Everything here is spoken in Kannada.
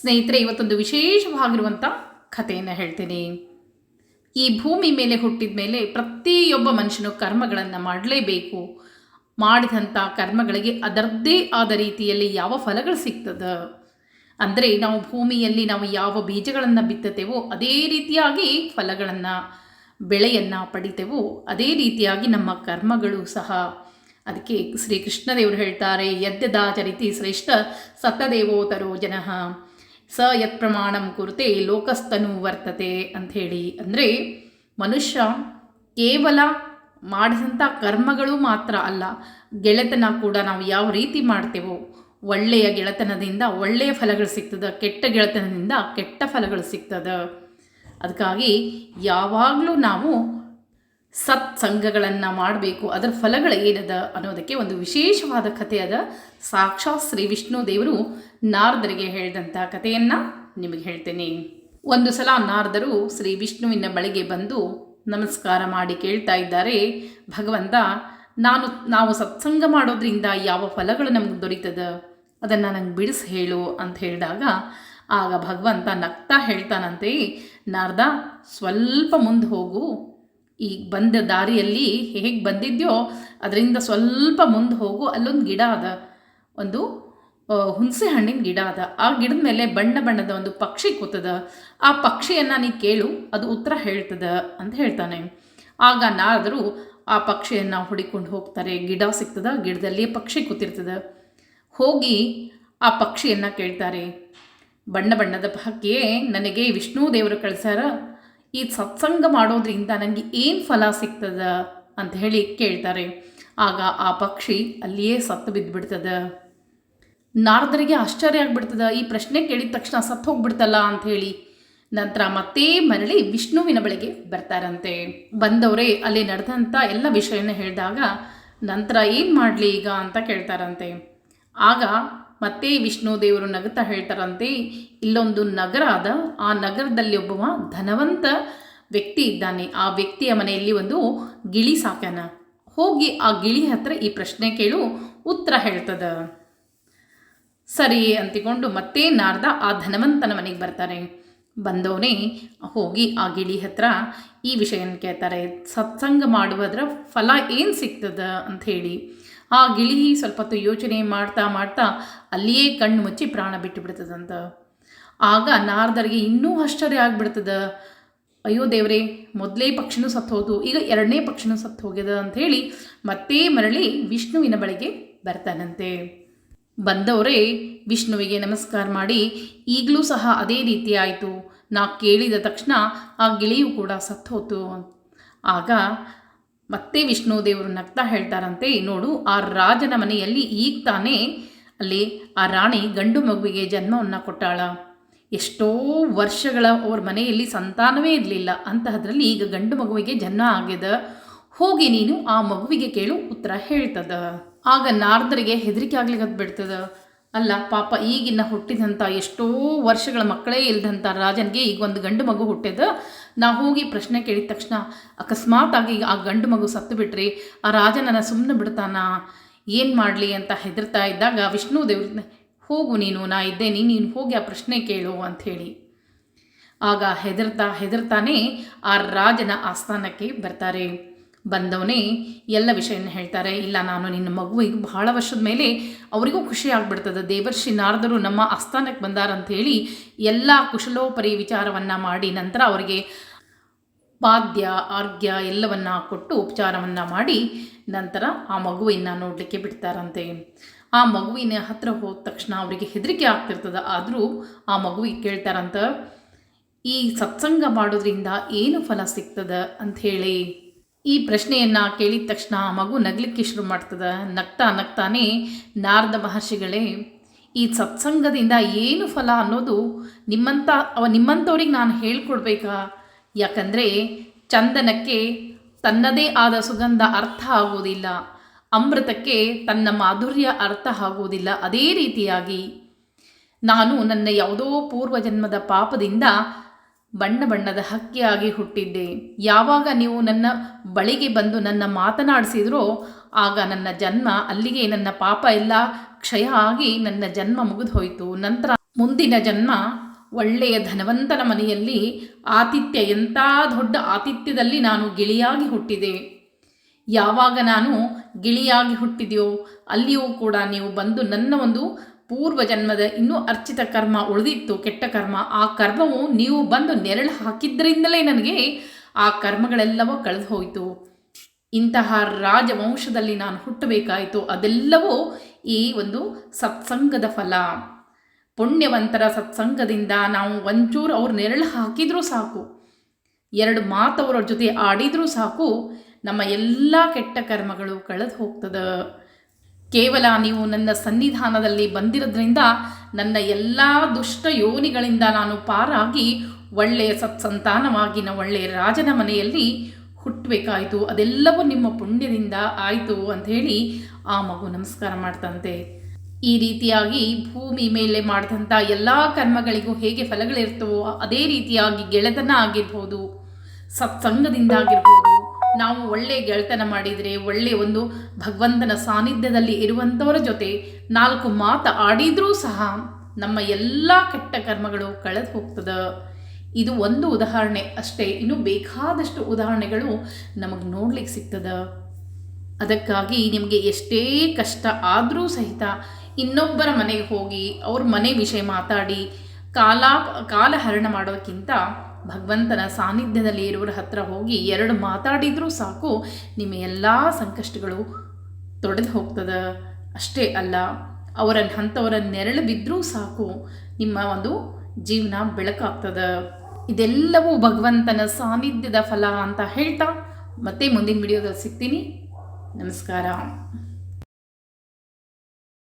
ಸ್ನೇಹಿತರೆ, ಇವತ್ತೊಂದು ವಿಶೇಷವಾಗಿರುವಂಥ ಕಥೆಯನ್ನು ಹೇಳ್ತೀನಿ. ಈ ಭೂಮಿ ಮೇಲೆ ಹುಟ್ಟಿದ ಮೇಲೆ ಪ್ರತಿಯೊಬ್ಬ ಮನುಷ್ಯನು ಕರ್ಮಗಳನ್ನು ಮಾಡಲೇಬೇಕು. ಮಾಡಿದಂಥ ಕರ್ಮಗಳಿಗೆ ಅದರದ್ದೇ ಆದ ರೀತಿಯಲ್ಲಿ ಯಾವ ಫಲಗಳು ಸಿಗ್ತದೆ? ಅಂದರೆ ನಾವು ಭೂಮಿಯಲ್ಲಿ ನಾವು ಯಾವ ಬೀಜಗಳನ್ನು ಬಿತ್ತುತ್ತೇವೋ ಅದೇ ರೀತಿಯಾಗಿ ಫಲಗಳನ್ನು, ಬೆಳೆಯನ್ನು ಪಡಿತೇವೋ ಅದೇ ರೀತಿಯಾಗಿ ನಮ್ಮ ಕರ್ಮಗಳು ಸಹ. ಅದಕ್ಕೆ ಶ್ರೀಕೃಷ್ಣದೇವರು ಹೇಳ್ತಾರೆ, ಯದ್ಯದಾಚರಿತಿ ಶ್ರೇಷ್ಠ ಸತ್ತದೇವೋತರೋ ಜನಃ. ಸ ಯತ್ ಪ್ರಮಾಣಂ ಕುರುತೆ ಲೋಕಸ್ತನು ವರ್ತತೆ ಅಂಥೇಳಿ ಅಂದರೆ ಮನುಷ್ಯ ಕೇವಲ ಮಾಡಿದಂಥ ಕರ್ಮಗಳು ಮಾತ್ರ ಅಲ್ಲ, ಗೆಳೆತನ ಕೂಡ ನಾವು ಯಾವ ರೀತಿ ಮಾಡ್ತೇವೋ, ಒಳ್ಳೆಯ ಗೆಳೆತನದಿಂದ ಒಳ್ಳೆಯ ಫಲಗಳು ಸಿಗ್ತದೆ, ಕೆಟ್ಟ ಗೆಳೆತನದಿಂದ ಕೆಟ್ಟ ಫಲಗಳು ಸಿಗ್ತದೆ. ಅದಕ್ಕಾಗಿ ಯಾವಾಗಲೂ ನಾವು ಸತ್ಸಂಗಗಳನ್ನು ಮಾಡಬೇಕು. ಅದರ ಫಲಗಳು ಏನದ ಅನ್ನೋದಕ್ಕೆ ಒಂದು ವಿಶೇಷವಾದ ಕಥೆ ಅದ. ಸಾಕ್ಷಾತ್ ಶ್ರೀ ವಿಷ್ಣು ದೇವರು ನಾರದರಿಗೆ ಹೇಳಿದಂಥ ಕಥೆಯನ್ನು ನಿಮಗೆ ಹೇಳ್ತೇನೆ. ಒಂದು ಸಲ ನಾರದರು ಶ್ರೀ ವಿಷ್ಣುವಿನ ಬಳಿಗೆ ಬಂದು ನಮಸ್ಕಾರ ಮಾಡಿ ಕೇಳ್ತಾ ಇದ್ದಾರೆ. ಭಗವಂತ, ನಾನು, ನಾವು ಸತ್ಸಂಗ ಮಾಡೋದ್ರಿಂದ ಯಾವ ಫಲಗಳು ನಮ್ಗೆ ದೊರೀತದ? ಅದನ್ನು ನಂಗೆ ಬಿಡಿಸಿ ಹೇಳು ಅಂತ ಹೇಳಿದಾಗ, ಆಗ ಭಗವಂತ ನಗ್ತಾ ಹೇಳ್ತಾನಂತೆ, ನಾರ್ದ, ಸ್ವಲ್ಪ ಮುಂದೆ ಹೋಗು. ಈಗ ಬಂದ ದಾರಿಯಲ್ಲಿ ಹೇಗೆ ಬಂದಿದ್ಯೋ ಅದರಿಂದ ಸ್ವಲ್ಪ ಮುಂದೆ ಹೋಗು, ಅಲ್ಲೊಂದು ಗಿಡ ಅದ. ಒಂದು ಹುಣಸೆ ಹಣ್ಣಿನ ಗಿಡ ಅದ. ಆ ಗಿಡದ ಮೇಲೆ ಬಣ್ಣ ಬಣ್ಣದ ಒಂದು ಪಕ್ಷಿ ಕೂತದ. ಆ ಪಕ್ಷಿಯನ್ನು ನೀ ಕೇಳು, ಅದು ಉತ್ತರ ಹೇಳ್ತದ ಅಂತ ಹೇಳ್ತಾನೆ. ಆಗ ನಾರದರು ಆ ಪಕ್ಷಿಯನ್ನು ಹುಡಿಕೊಂಡು ಹೋಗ್ತಾರೆ. ಗಿಡ ಸಿಗ್ತದ ಗಿಡದಲ್ಲಿ ಪಕ್ಷಿ ಕೂತಿರ್ತದ. ಹೋಗಿ ಆ ಪಕ್ಷಿಯನ್ನು ಕೇಳ್ತಾರೆ. ಬಣ್ಣ ಬಣ್ಣದ ಹಕ್ಕಿಯೇ, ನನಗೆ ವಿಷ್ಣು ದೇವರು ಕಳಿಸ್ಯಾರ ಈ ಸತ್ಸಂಗ ಮಾಡೋದ್ರಿಂದ ನನಗೆ ಏನು ಫಲ ಸಿಗ್ತದ ಅಂತ ಹೇಳಿ ಕೇಳ್ತಾರೆ. ಆಗ ಆ ಪಕ್ಷಿ ಅಲ್ಲಿಯೇ ಸತ್ತು ಬಿದ್ದುಬಿಡ್ತದ ನಾರದರಿಗೆ ಆಶ್ಚರ್ಯ ಆಗಿಬಿಡ್ತದ. ಈ ಪ್ರಶ್ನೆ ಕೇಳಿದ ತಕ್ಷಣ ಸತ್ತು ಹೋಗ್ಬಿಡ್ತಲ್ಲ ಹೇಳಿ. ನಂತರ ಮತ್ತೆ ಮರಳಿ ವಿಷ್ಣುವಿನ ಬಳಿಗೆ ಬರ್ತಾರಂತೆ. ಬಂದವರೇ ಅಲ್ಲಿ ನಡೆದಂಥ ಎಲ್ಲ ವಿಷಯನ ಹೇಳಿದಾಗ ನಂತರ ಏನು ಮಾಡಲಿ ಈಗ ಅಂತ ಕೇಳ್ತಾರಂತೆ. ಆಗ ಮತ್ತೆ ವಿಷ್ಣು ದೇವರು ನಗುತ್ತಾ ಹೇಳ್ತಾರಂತೆ, ಇಲ್ಲೊಂದು ನಗರ ಅದ ಆ ನಗರದಲ್ಲಿ ಒಬ್ಬವ ಧನವಂತ ವ್ಯಕ್ತಿ ಇದ್ದಾನೆ. ಆ ವ್ಯಕ್ತಿಯ ಮನೆಯಲ್ಲಿ ಒಂದು ಗಿಳಿ ಸಾಕ್ಯಾನ. ಹೋಗಿ ಆ ಗಿಳಿ ಹತ್ರ ಈ ಪ್ರಶ್ನೆ ಕೇಳು, ಉತ್ತರ ಹೇಳ್ತದ. ಸರಿ ಅಂತಿಕೊಂಡು ಮತ್ತೆ ನಾರ್ದ ಆ ಧನವಂತನ ಮನೆಗೆ ಬರ್ತಾರೆ. ಬಂದವನೇ ಹೋಗಿ ಆ ಗಿಳಿ ಹತ್ರ ಈ ವಿಷಯನ ಕೇಳ್ತಾರೆ. ಸತ್ಸಂಗ ಮಾಡುವುದರ ಫಲ ಏನು ಸಿಗ್ತದ ಅಂತ ಹೇಳಿ. ಆ ಗಿಳಿ ಸ್ವಲ್ಪ ಹೊತ್ತು ಯೋಚನೆ ಮಾಡ್ತಾ ಮಾಡ್ತಾ ಅಲ್ಲಿಯೇ ಕಣ್ಣು ಮುಚ್ಚಿ ಪ್ರಾಣ ಬಿಟ್ಟು ಬಿಡ್ತದಂತ. ಆಗ ನಾರದರಿಗೆ ಇನ್ನೂ ಆಶ್ಚರ್ಯ ಆಗ್ಬಿಡ್ತದ. ಅಯ್ಯೋ ದೇವರೇ, ಮೊದಲೇ ಪಕ್ಷನೂ ಸತ್ತು ಹೋದು, ಈಗ ಎರಡನೇ ಪಕ್ಷನೂ ಸತ್ತು ಹೋಗ್ಯದ ಅಂಥೇಳಿ ಮತ್ತೆ ಮರಳಿ ವಿಷ್ಣುವಿನ ಬಳಿಗೆ ಬರ್ತಾನಂತೆ. ಬಂದವರೇ, ವಿಷ್ಣುವಿಗೆ ನಮಸ್ಕಾರ ಮಾಡಿ, ಈಗಲೂ ಸಹ ಅದೇ ರೀತಿ ಆಯಿತು. ನಾ ಕೇಳಿದ ತಕ್ಷಣ ಆ ಗಿಳಿಯು ಕೂಡ ಸತ್ತು ಹೋತು. ಆಗ ಮತ್ತೆ ವಿಷ್ಣು ದೇವರು ನಗ್ತಾ ಹೇಳ್ತಾರಂತೆ, ನೋಡು, ಆ ರಾಜನ ಮನೆಯಲ್ಲಿ ಈಗ ತಾನೇ ಅಲ್ಲಿ ಆ ರಾಣಿ ಗಂಡು ಮಗುವಿಗೆ ಜನ್ಮವನ್ನು ಕೊಟ್ಟಾಳ. ಎಷ್ಟೋ ವರ್ಷಗಳ ಅವ್ರ ಮನೆಯಲ್ಲಿ ಸಂತಾನವೇ ಇರಲಿಲ್ಲ. ಅಂತಹದ್ರಲ್ಲಿ ಈಗ ಗಂಡು ಮಗುವಿಗೆ ಜನ್ಮ ಆಗ್ಯದ. ಹೋಗಿ ನೀನು ಆ ಮಗುವಿಗೆ ಕೇಳು, ಉತ್ತರ ಹೇಳ್ತದ. ಆಗ ನಾರ್ದರಿಗೆ ಹೆದರಿಕೆ ಆಗ್ಲಿಕ್ಕೆ ಬಿಡ್ತದ ಅಲ್ಲ, ಪಾಪ ಈಗಿನ ಹುಟ್ಟಿದಂಥ ಎಷ್ಟೋ ವರ್ಷಗಳ ಮಕ್ಕಳೇ ಇಲ್ಲದಂಥ ರಾಜನಿಗೆ ಈಗ ಒಂದು ಗಂಡು ಮಗು ಹುಟ್ಟಿದ ನಾ ಹೋಗಿ ಪ್ರಶ್ನೆ ಕೇಳಿದ ತಕ್ಷಣ, ಅಕಸ್ಮಾತ್ ಆಗಿ ಆ ಗಂಡು ಮಗು ಸತ್ತು ಬಿಟ್ರಿ ಆ ರಾಜನನ್ನ ಸುಮ್ಮನೆ ಬಿಡ್ತಾನ? ಏನು ಮಾಡಲಿ? ಅಂತ ಹೆದರ್ತಾ ಇದ್ದಾಗ ವಿಷ್ಣು ದೇವ್ರ ಹೋಗು ನೀನು, ನಾ ಇದ್ದೇನೆ, ನೀನು ಹೋಗಿ ಆ ಪ್ರಶ್ನೆ ಕೇಳು ಅಂಥೇಳಿ ಆಗ ಹೆದರ್ತಾ ಹೆದರ್ತಾನೆ ಆ ರಾಜನ ಆಸ್ಥಾನಕ್ಕೆ ಬರ್ತಾರೆ. ಬಂದವನೇ ಎಲ್ಲ ವಿಷಯನ ಹೇಳ್ತಾರೆ, ಇಲ್ಲ, ನಾನು ನಿನ್ನ ಮಗುವಿಗೆ ಬಹಳ ವರ್ಷದ ಮೇಲೆ ಅವರಿಗೂ ಖುಷಿ ಆಗ್ಬಿಡ್ತದೆ. ದೇವರ್ಷಿ ನಾರದರು ನಮ್ಮ ಆಸ್ಥಾನಕ್ಕೆ ಬಂದಾರಂಥೇಳಿ ಎಲ್ಲ ಕುಶಲೋಪರಿ ವಿಚಾರವನ್ನು ಮಾಡಿ ನಂತರ ಅವರಿಗೆ ಪಾದ್ಯ ಆರ್ಘ್ಯ ಎಲ್ಲವನ್ನ ಕೊಟ್ಟು ಉಪಚಾರವನ್ನು ಮಾಡಿ ನಂತರ ಆ ಮಗುವಿನ ನೋಡಲಿಕ್ಕೆ ಬಿಡ್ತಾರಂತೆ. ಆ ಮಗುವಿನ ಹತ್ತಿರ ಹೋದ ತಕ್ಷಣ ಅವರಿಗೆ ಹೆದರಿಕೆ ಆಗ್ತಿರ್ತದೆ. ಆದರೂ ಆ ಮಗುವಿಗೆ ಕೇಳ್ತಾರಂತ, ಈ ಸತ್ಸಂಗ ಮಾಡೋದ್ರಿಂದ ಏನು ಫಲ ಸಿಗ್ತದೆ? ಅಂಥೇಳಿ. ಈ ಪ್ರಶ್ನೆಯನ್ನು ಕೇಳಿದ ತಕ್ಷಣ ಆ ಮಗು ನಗ್ಲಿಕ್ಕೆ ಶುರು ಮಾಡ್ತದೆ. ನಗ್ತಾ ನಗ್ತಾನೆ ನಾರದ ಮಹರ್ಷಿಗಳೇ, ಈ ಸತ್ಸಂಗದಿಂದ ಏನು ಫಲ ಅನ್ನೋದು ನಿಮ್ಮಂಥ ಅವ ನಿಮ್ಮಂಥವ್ರಿಗೆ ನಾನು ಹೇಳ್ಕೊಡ್ಬೇಕಾ? ಯಾಕಂದರೆ ಚಂದನಕ್ಕೆ ತನ್ನದೇ ಆದ ಸುಗಂಧ ಅರ್ಥ ಆಗುವುದಿಲ್ಲ ಅಮೃತಕ್ಕೆ ತನ್ನ ಮಾಧುರ್ಯ ಅರ್ಥ ಆಗುವುದಿಲ್ಲ ಅದೇ ರೀತಿಯಾಗಿ ನಾನು ನನ್ನ ಯಾವುದೋ ಪೂರ್ವಜನ್ಮದ ಪಾಪದಿಂದ ಬಣ್ಣ ಬಣ್ಣದ ಹಕ್ಕಿಯಾಗಿ ಹುಟ್ಟಿದ್ದೆ. ಯಾವಾಗ ನೀವು ನನ್ನ ಬಳಿಗೆ ಬಂದು ನನ್ನ ಮಾತನಾಡಿಸಿದ್ರೋ, ಆಗ ನನ್ನ ಜನ್ಮ ಅಲ್ಲಿಗೆ ನನ್ನ ಪಾಪ ಎಲ್ಲ ಕ್ಷಯ ಆಗಿ ನನ್ನ ಜನ್ಮ ಮುಗಿದು ಹೋಯಿತು ನಂತರ ಮುಂದಿನ ಜನ್ಮ ಒಳ್ಳೆಯ ಧನವಂತನ ಮನೆಯಲ್ಲಿ ಆತಿಥ್ಯ, ಎಂಥ ದೊಡ್ಡ ಆತಿಥ್ಯದಲ್ಲಿ ನಾನು ಗಿಳಿಯಾಗಿ ಹುಟ್ಟಿದೆ. ಯಾವಾಗ ನಾನು ಗಿಳಿಯಾಗಿ ಹುಟ್ಟಿದೆಯೋ, ಅಲ್ಲಿಯೂ ಕೂಡ ನೀವು ಬಂದು ನನ್ನ ಒಂದು ಪೂರ್ವ ಜನ್ಮದ ಇನ್ನೂ ಅರ್ಚಿತ ಕರ್ಮ ಉಳಿದಿತ್ತು, ಕೆಟ್ಟ ಕರ್ಮ. ಆ ಕರ್ಮವು ನೀವು ಬಂದು ನೆರಳು ಹಾಕಿದ್ರಿಂದಲೇ ನನಗೆ ಆ ಕರ್ಮಗಳೆಲ್ಲವೂ ಕಳೆದು ಹೋಯಿತು ಇಂತಹ ರಾಜವಂಶದಲ್ಲಿ ನಾನು ಹುಟ್ಟಬೇಕಾಯಿತು. ಅದೆಲ್ಲವೂ ಈ ಒಂದು ಸತ್ಸಂಗದ ಫಲ. ಪುಣ್ಯವಂತರ ಸತ್ಸಂಗದಿಂದ ನಾವು ಒಂಚೂರು ಅವ್ರು ನೆರಳು ಹಾಕಿದರೂ ಸಾಕು. ಎರಡು ಮಾತವರ ಜೊತೆ ಆಡಿದರೂ ಸಾಕು. ನಮ್ಮ ಎಲ್ಲ ಕೆಟ್ಟ ಕರ್ಮಗಳು ಕಳೆದು ಹೋಗ್ತದೆ ಕೇವಲ ನೀವು ನನ್ನ ಸನ್ನಿಧಾನದಲ್ಲಿ ಬಂದಿರೋದ್ರಿಂದ ನನ್ನ ಎಲ್ಲ ದುಷ್ಟ ಯೋನಿಗಳಿಂದ ನಾನು ಪಾರಾಗಿ ಒಳ್ಳೆಯ ಸತ್ಸಂತಾನವಾಗಿನ ನಾವು ಒಳ್ಳೆಯ ರಾಜನ ಮನೆಯಲ್ಲಿ ಹುಟ್ಟಬೇಕಾಯಿತು. ಅದೆಲ್ಲವೂ ನಿಮ್ಮ ಪುಣ್ಯದಿಂದ ಆಯಿತು ಅಂತ ಹೇಳಿ ಆ ಮಗು ನಮಸ್ಕಾರ ಮಾಡ್ತಂತೆ. ಈ ರೀತಿಯಾಗಿ ಭೂಮಿ ಮೇಲೆ ಮಾಡಿದಂಥ ಎಲ್ಲ ಕರ್ಮಗಳಿಗೂ ಹೇಗೆ ಫಲಗಳಿರ್ತವೋ ಅದೇ ರೀತಿಯಾಗಿ ಗೆಳೆತನ ಆಗಿರ್ಬೋದು, ಸತ್ಸಂಗದಿಂದ ಆಗಿರ್ಬೋದು ನಾವು ಒಳ್ಳೆ ಗೆಳೆತನ ಮಾಡಿದರೆ, ಒಳ್ಳೆ ಒಂದು ಭಗವಂತನ ಸಾನ್ನಿಧ್ಯದಲ್ಲಿ ಇರುವಂಥವರ ಜೊತೆ ನಾಲ್ಕು ಮಾತು ಆಡಿದರೂ ಸಹ ನಮ್ಮ ಎಲ್ಲ ಕೆಟ್ಟ ಕರ್ಮಗಳು ಕಳೆದು ಹೋಗ್ತದೆ. ಇದು ಒಂದು ಉದಾಹರಣೆ ಅಷ್ಟೇ. ಇನ್ನು ಬೇಕಾದಷ್ಟು ಉದಾಹರಣೆಗಳು ನಮಗೆ ನೋಡ್ಲಿಕ್ಕೆ ಸಿಗ್ತದೆ. ಅದಕ್ಕಾಗಿ ನಿಮಗೆ ಎಷ್ಟೇ ಕಷ್ಟ ಆದರೂ ಸಹಿತ ಇನ್ನೊಬ್ಬರ ಮನೆಗೆ ಹೋಗಿ ಅವ್ರ ಮನೆ ವಿಷಯ ಮಾತಾಡಿ ಕಾಲ, ಕಾಲಹರಣ ಮಾಡೋಕ್ಕಿಂತ ಭಗವಂತನ ಸಾನ್ನಿಧ್ಯದಲ್ಲಿ ಇರುವರ ಹತ್ರ ಹೋಗಿ ಎರಡು ಮಾತಾಡಿದರೂ ಸಾಕು, ನಿಮ್ಮ ಎಲ್ಲ ಸಂಕಷ್ಟಗಳು ತೊಡೆದು ಹೋಗ್ತದೆ. ಅಷ್ಟೇ ಅಲ್ಲ ಅವರ ಅಂಥವರ ನೆರಳು ಬಿದ್ದರೂ ಸಾಕು, ನಿಮ್ಮ ಒಂದು ಜೀವನ ಬೆಳಕಾಗ್ತದೆ. ಇದೆಲ್ಲವೂ ಭಗವಂತನ ಸಾನ್ನಿಧ್ಯದ ಫಲ ಅಂತ ಹೇಳ್ತಾ ಮತ್ತೆ ಮುಂದಿನ ವಿಡಿಯೋದಲ್ಲಿ ಸಿಗ್ತೀನಿ. ನಮಸ್ಕಾರ.